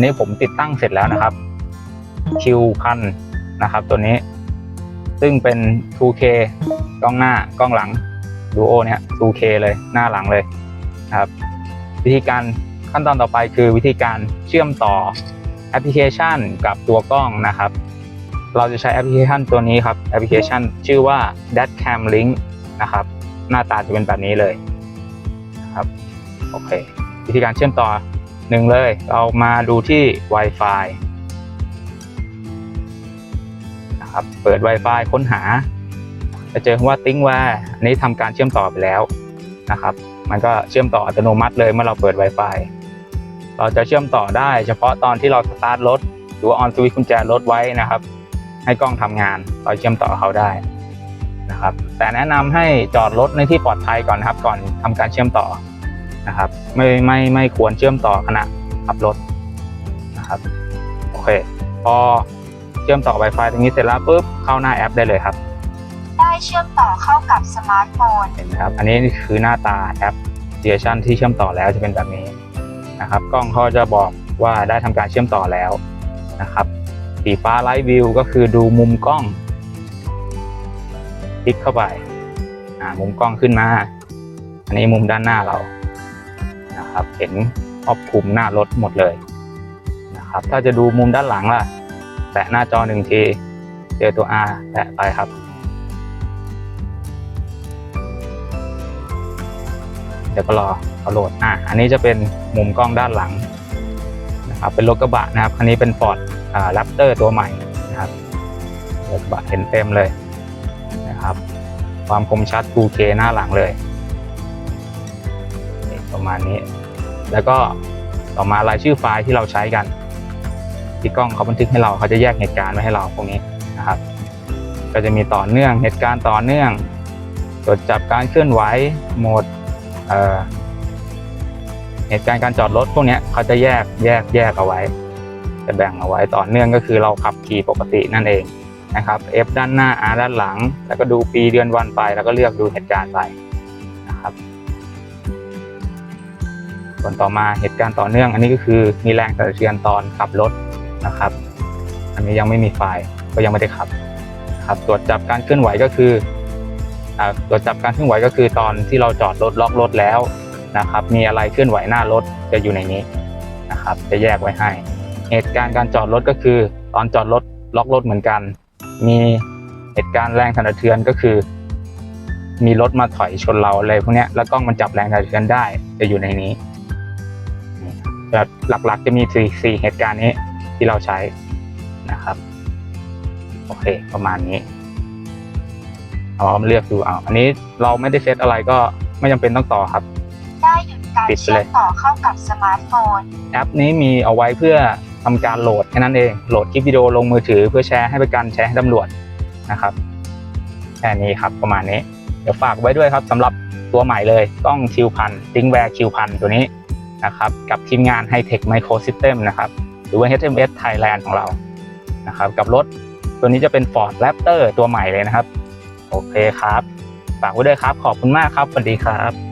นนี้ผมติดตั้งเสร็จแล้วนะครับคิวพันนะครับตัวนี้ ซึ่งเป็น 2K กล้องหน้ากล้องหลังดูโอเนี่ย 2K เลยหน้าหลังเลยครับ วิธีการขั้นตอนต่อไปคือวิธีการเชื่อมต่อแอปพลิเคชันกับตัวกล้องนะครับ เราจะใช้แอปพลิเคชันตัวนี้ครับแอปพลิเคชันชื่อว่า Datcam Link นะครับ หน้าตาจะเป็นแบบนี้เลยครับโอเค วิธีการเชื่อมต่อ หนึ่งเลยเรามาดูที่ Wi-Fi นะครับเปิด Wi-Fi ค้นหา จะเจอว่า ThinkWare อันนี้ทำการเชื่อมต่อไปแล้วนะครับ มันก็เชื่อมต่ออัตโนมัติเลยเมื่อเราเปิด Wi-Fi เราจะเชื่อมต่อได้เฉพาะตอนที่เราสตาร์ทรถหรือว่าออนสวิตช์กุญแจรถไว้นะครับ ให้กล้องทำงานเราเชื่อมต่อเขาได้นะครับ แต่แนะนำให้จอดรถในที่ปลอดภัยก่อนครับก่อนทำการเชื่อมต่อ นะครับ ไม่ไม่ไม่ควรเชื่อมต่อขณะขับรถนะครับโอเค พอเชื่อมต่อ Wi-Fi ตรงนี้เสร็จแล้วปุ๊บเข้าหน้าแอปได้เลยครับ ได้เชื่อมต่อเข้ากับสมาร์ทโฟนเห็นไหมครับ อันนี้คือหน้าตาแอปพลิเคชันที่เชื่อมต่อแล้วจะเป็นแบบนี้นะครับกล้องเขาจะบอกว่าได้ทำการเชื่อมต่อแล้วนะครับสีฟ้าไลท์วิวก็คือดูมุมกล้อง คลิกเข้าไปอ่ามุมกล้องขึ้นมา อันนี้มุมด้านหน้าเรา นะครับเห็นครอบคลุมหน้ารถหมดเลยนะครับถ้าจะดูมุมด้านหลังล่ะ แตะหน้าจอหนึ่งทีเจอตัว R แตะไปครับ เดี๋ยวก็รอเขาโหลดอะอันนี้จะเป็นมุมกล้องด้านหลังนะครับเป็นรถกระบะนะครับคันนี้เป็น Ford อ่า Raptor ตัวใหม่นะครับรถกระบะเห็นเต็มเลยนะครับ ความคมชัด 2K หน้าหลังเลย ประมาณนี้ แล้วก็ต่อมารายชื่อไฟล์ที่เราใช้กัน ที่กล้องเขาบันทึกให้เราเขาจะแยกเหตุการณ์ไว้ให้เราพวกนี้นะครับ ก็จะมีต่อเนื่องเหตุการณ์ต่อเนื่องตรวจจับการเคลื่อนไหวโหมดเเหตุการณ์การจอดรถพวกนี้เขาจะแยกแยกแยกเอาไว้ จะแบ่งเอาไว้ต่อเนื่องก็คือเราขับขี่ปกตินั่นเองนะครับ F ด้านหน้า R ด้านหลัง แล้วก็ดูปีเดือนวันไป แล้วก็เลือกดูเหตุการณ์ไป ส่วนต่อมาเหตุการณ์ต่อเนื่อง อันนี้ก็คือมีแรงสั่นสะเทือนตอนขับรถนะครับ อันนี้ยังไม่มีไฟล์ก็ยังไม่ได้ขับครับตรวจจับการเคลื่อนไหวก็คืออ่าตรวจจับการเคลื่อนไหวก็คือตอนที่เราจอดรถล็อกรถแล้วนะครับ มีอะไรเคลื่อนไหวหน้ารถจะอยู่ในนี้นะครับ จะแยกไว้ให้ เหตุการณ์การจอดรถก็คือ ตอนจอดรถล็อกรถเหมือนกัน มีเหตุการณ์แรงสั่นสะเทือนก็คือ มีรถมาถอยชนเราอะไรพวกนี้แล้วกล้องมันจับแรงสั่นสะเทือนได้จะอยู่ในนี้ แต่หลักๆจะมีสี่สี่เหตุการณ์นี้ที่เราใช้นะครับ โอเค ประมาณนี้ เอามาเลือกดูเอา อันนี้เราไม่ได้เซตอะไรก็ไม่จำเป็นต้องต่อครับ ได้หยุดการปิดไปเชื่เลอยมต่อเข้ากับสมาร์ทโฟน แอปนี้มีเอาไว้เพื่อทำการโหลดแค่นั้นเอง โหลดคลิปวิดีโอลงมือถือเพื่อแชร์ให้เป็นการแชร์ให้ตำรวจนะครับ แค่นี้ครับประมาณนี้ เดี๋ยวฝากไว้ด้วยครับสำหรับตัวใหม่เลยกล้องคิวพันทิงแวร์คิวพันตัวนี้ นะครับกับทีมงาน High Tech Micro System นะครับหรือว่า HMS Thailand ของเรานะครับกับรถตัวนี้จะเป็น Ford Raptor ตัวใหม่เลยนะครับ โอเคครับ ฝากไว้ด้วยครับ ขอบคุณมากครับ สวัสดีครับ